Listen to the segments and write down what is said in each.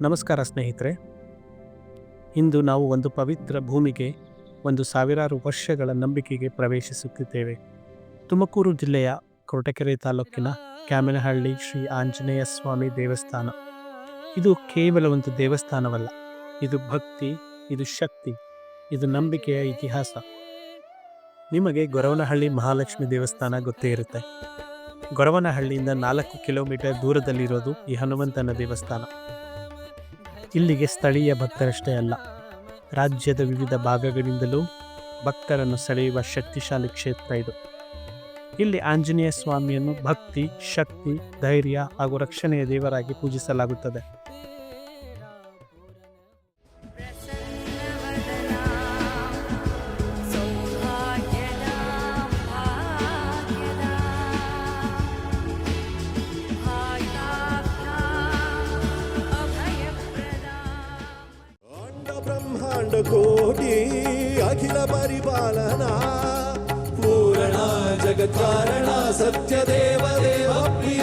ನಮಸ್ಕಾರ ಸ್ನೇಹಿತರೆ. ಇಂದು ನಾವು ಒಂದು ಪವಿತ್ರ ಭೂಮಿಗೆ ಒಂದು ಸಾವಿರಾರು ವರ್ಷಗಳ ನಂಬಿಕೆಗೆ ಪ್ರವೇಶಿಸುತ್ತಿದ್ದೇವೆ. ತುಮಕೂರು ಜಿಲ್ಲೆಯ ಕೊರಟಗೆರೆ ತಾಲೂಕಿನ ಕ್ಯಾಮನಹಳ್ಳಿ ಶ್ರೀ ಆಂಜನೇಯ ಸ್ವಾಮಿ ದೇವಸ್ಥಾನ. ಇದು ಕೇವಲ ಒಂದು ದೇವಸ್ಥಾನವಲ್ಲ, ಇದು ಭಕ್ತಿ, ಇದು ಶಕ್ತಿ, ಇದು ನಂಬಿಕೆಯ ಇತಿಹಾಸ. ನಿಮಗೆ ಗೊರವನಹಳ್ಳಿ ಮಹಾಲಕ್ಷ್ಮಿ ದೇವಸ್ಥಾನ ಗೊತ್ತೇ ಇರುತ್ತೆ. ಗೊರವನಹಳ್ಳಿಯಿಂದ ನಾಲ್ಕು ಕಿಲೋಮೀಟರ್ ದೂರದಲ್ಲಿರೋದು ಈ ಹನುಮಂತನ ದೇವಸ್ಥಾನ. ಇಲ್ಲಿಗೆ ಸ್ಥಳೀಯ ಭಕ್ತರಷ್ಟೇ ಅಲ್ಲ, ರಾಜ್ಯದ ವಿವಿಧ ಭಾಗಗಳಿಂದಲೂ ಭಕ್ತರನ್ನು ಸೆಳೆಯುವ ಶಕ್ತಿಶಾಲಿ ಕ್ಷೇತ್ರ ಇದು. ಇಲ್ಲಿ ಆಂಜನೇಯ ಸ್ವಾಮಿಯನ್ನು ಭಕ್ತಿ, ಶಕ್ತಿ, ಧೈರ್ಯ ಹಾಗೂ ರಕ್ಷಣೆಯ ದೇವರಾಗಿ ಪೂಜಿಸಲಾಗುತ್ತದೆ. ಜಗತ್ಕಾರಣ ಸತ್ಯ ದೇವ ದೇವ ಪ್ರಿಯ.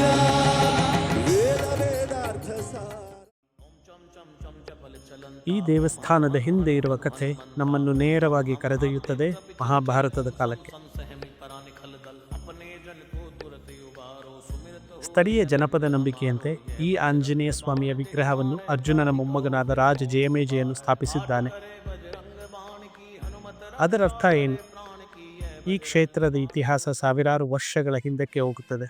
ಈ ದೇವಸ್ಥಾನದ ಹಿಂದೆ ಇರುವ ಕಥೆ ನಮ್ಮನ್ನು ನೇರವಾಗಿ ಕರೆದೊಯ್ಯುತ್ತದೆ ಮಹಾಭಾರತದ ಕಾಲಕ್ಕೆ. ಸ್ಥಳೀಯ ಜನಪದ ನಂಬಿಕೆಯಂತೆ ಈ ಆಂಜನೇಯ ಸ್ವಾಮಿಯ ವಿಗ್ರಹವನ್ನು ಅರ್ಜುನನ ಮೊಮ್ಮಗನಾದ ರಾಜ ಜಯಮೇಜೆಯನ್ನು ಸ್ಥಾಪಿಸಿದ್ದಾನೆ. ಅದರರ್ಥ ಏನು? ಈ ಕ್ಷೇತ್ರದ ಇತಿಹಾಸ ಸಾವಿರಾರು ವರ್ಷಗಳ ಹಿಂದಕ್ಕೆ ಹೋಗುತ್ತದೆ.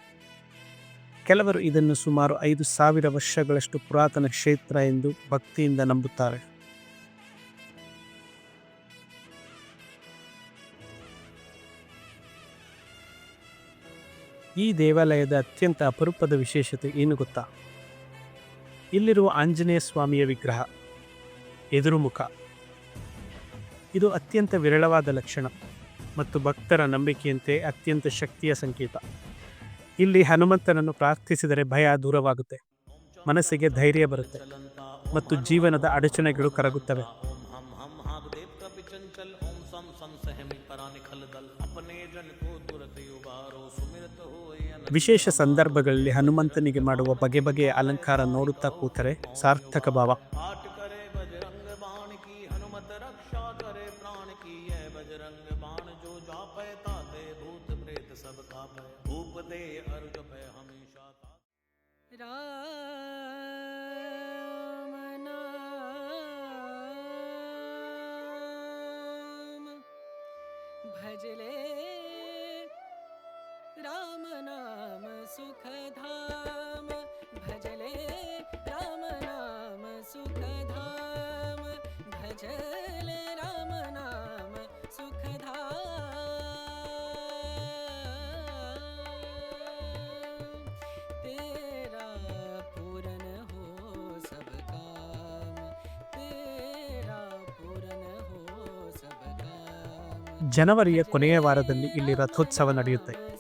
ಕೆಲವರು ಇದನ್ನು ಸುಮಾರು ಐದು ಸಾವಿರ ವರ್ಷಗಳಷ್ಟು ಪುರಾತನ ಕ್ಷೇತ್ರ ಎಂದು ಭಕ್ತಿಯಿಂದ ನಂಬುತ್ತಾರೆ. ಈ ದೇವಾಲಯದ ಅತ್ಯಂತ ಅಪರೂಪದ ವಿಶೇಷತೆ ಏನು ಗೊತ್ತಾ? ಇಲ್ಲಿರುವ ಆಂಜನೇಯ ಸ್ವಾಮಿಯ ವಿಗ್ರಹ, ಎದುರುಮುಖ. ಇದು ಅತ್ಯಂತ ವಿರಳವಾದ ಲಕ್ಷಣ. ಮತ್ತು ಭಕ್ತರ ನಂಬಿಕೆಯಂತೆ ಅತ್ಯಂತ ಶಕ್ತಿಯ ಸಂಕೇತ. ಇಲ್ಲಿ ಹನುಮಂತನನ್ನು ಪ್ರಾರ್ಥಿಸಿದರೆ ಭಯ ದೂರವಾಗುತ್ತೆ. ಮನಸ್ಸಿಗೆ ಧೈರ್ಯ ಬರುತ್ತೆ. ಮತ್ತು ಜೀವನದ ಅಡಚಣೆಗಳು ಕರಗುತ್ತವೆ. ವಿಶೇಷ ಸಂದರ್ಭಗಳಲ್ಲಿ ಹನುಮಂತನಿಗೆ ಮಾಡುವ ಬಗೆ ಬಗೆಯ ಅಲಂಕಾರ ನೋಡುತ್ತಾ ಕೂತರೆ ಸಾರ್ಥಕ ಭಾವ. प्रताप है उपदे अर्ज़ में हमेशा राम भजले राम नाम सुखधाम। भजले राम नाम सुखधाम। भज ಜನವರಿಯ ಕೊನೆಯ ವಾರದಲ್ಲಿ ಇಲ್ಲಿ ರಥೋತ್ಸವ ನಡೆಯುತ್ತೆ.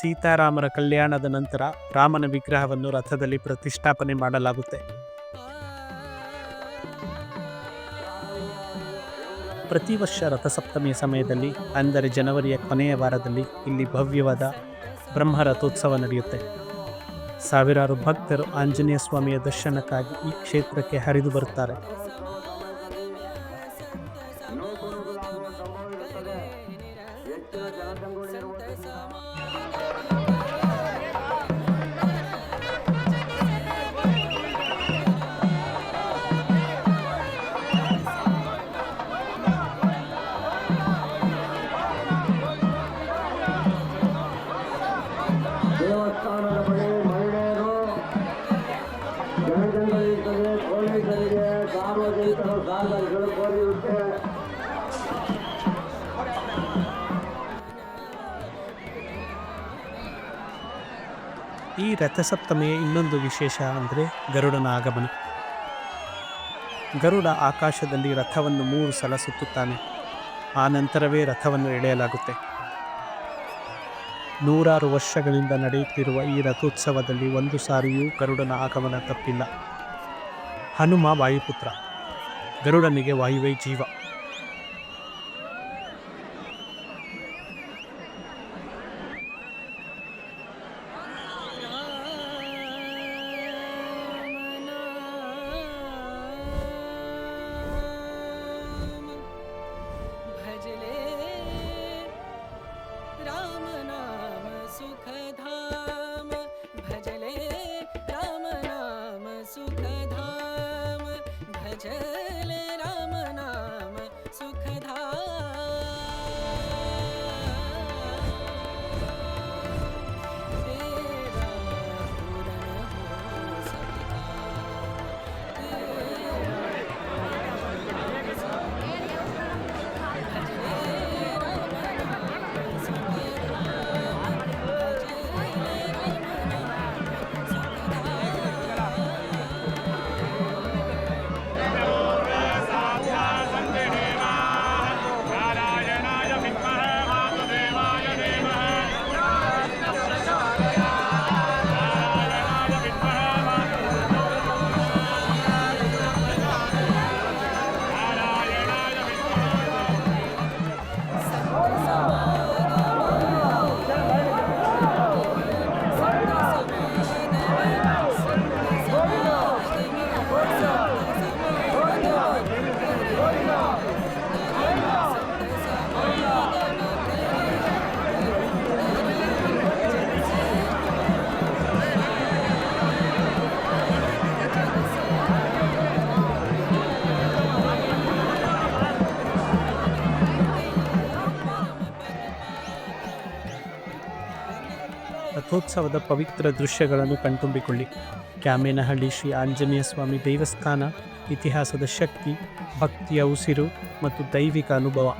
ಸೀತಾರಾಮರ ಕಲ್ಯಾಣದ ನಂತರ ರಾಮನ ವಿಗ್ರಹವನ್ನು ರಥದಲ್ಲಿ ಪ್ರತಿಷ್ಠಾಪನೆ ಮಾಡಲಾಗುತ್ತೆ. ಪ್ರತಿ ವರ್ಷ ರಥಸಪ್ತಮಿಯ ಸಮಯದಲ್ಲಿ, ಅಂದರೆ ಜನವರಿಯ ಕೊನೆಯ ವಾರದಲ್ಲಿ, ಇಲ್ಲಿ ಭವ್ಯವಾದ ಬ್ರಹ್ಮರಥೋತ್ಸವ ನಡೆಯುತ್ತೆ. ಸಾವಿರಾರು ಭಕ್ತರು ಆಂಜನೇಯ ಸ್ವಾಮಿಯ ದರ್ಶನಕ್ಕಾಗಿ ಈ ಕ್ಷೇತ್ರಕ್ಕೆ ಹರಿದು ಬರುತ್ತಾರೆ. ಈ ರಥಸಪ್ತಮಿಯ ಇನ್ನೊಂದು ವಿಶೇಷ ಅಂದರೆ ಗರುಡನ ಆಗಮನ. ಗರುಡ ಆಕಾಶದಲ್ಲಿ ರಥವನ್ನು ಮೂರು ಸಲ ಸುತ್ತುತ್ತಾನೆ. ಆ ನಂತರವೇ ರಥವನ್ನು ಎಳೆಯಲಾಗುತ್ತೆ. ನೂರಾರು ವರ್ಷಗಳಿಂದ ನಡೆಯುತ್ತಿರುವ ಈ ರಥೋತ್ಸವದಲ್ಲಿ ಒಂದು ಸಾರಿಯೂ ಗರುಡನ ಆಗಮನ ತಪ್ಪಿಲ್ಲ. ಹನುಮ ವಾಯುಪುತ್ರ. கருடமிக வாயுவை ஜீவா. ರಥೋತ್ಸವದ ಪವಿತ್ರ ದೃಶ್ಯಗಳನ್ನು ಕಣ್ತುಂಬಿಕೊಳ್ಳಿ. ಕ್ಯಾಮೇನಹಳ್ಳಿ ಶ್ರೀ ಆಂಜನೇಯ ಸ್ವಾಮಿ ದೇವಸ್ಥಾನ, ಇತಿಹಾಸದ ಶಕ್ತಿ, ಭಕ್ತಿಯ ಉಸಿರು ಮತ್ತು ದೈವಿಕ ಅನುಭವ.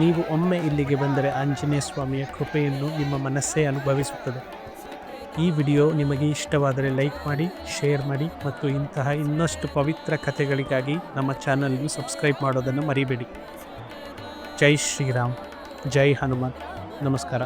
ನೀವು ಒಮ್ಮೆ ಇಲ್ಲಿಗೆ ಬಂದರೆ ಆಂಜನೇಯ ಸ್ವಾಮಿಯ ಕೃಪೆಯನ್ನು ನಿಮ್ಮ ಮನಸ್ಸೇ ಅನುಭವಿಸುತ್ತದೆ. ಈ ವಿಡಿಯೋ ನಿಮಗೆ ಇಷ್ಟವಾದರೆ ಲೈಕ್ ಮಾಡಿ, ಶೇರ್ ಮಾಡಿ ಮತ್ತು ಇಂತಹ ಇನ್ನಷ್ಟು ಪವಿತ್ರ ಕಥೆಗಳಿಗಾಗಿ ನಮ್ಮ ಚಾನಲ್ಗೂ ಸಬ್ಸ್ಕ್ರೈಬ್ ಮಾಡೋದನ್ನು ಮರಿಬೇಡಿ. ಜೈ ಶ್ರೀರಾಮ್, ಜೈ ಹನುಮಾನ್. ನಮಸ್ಕಾರ.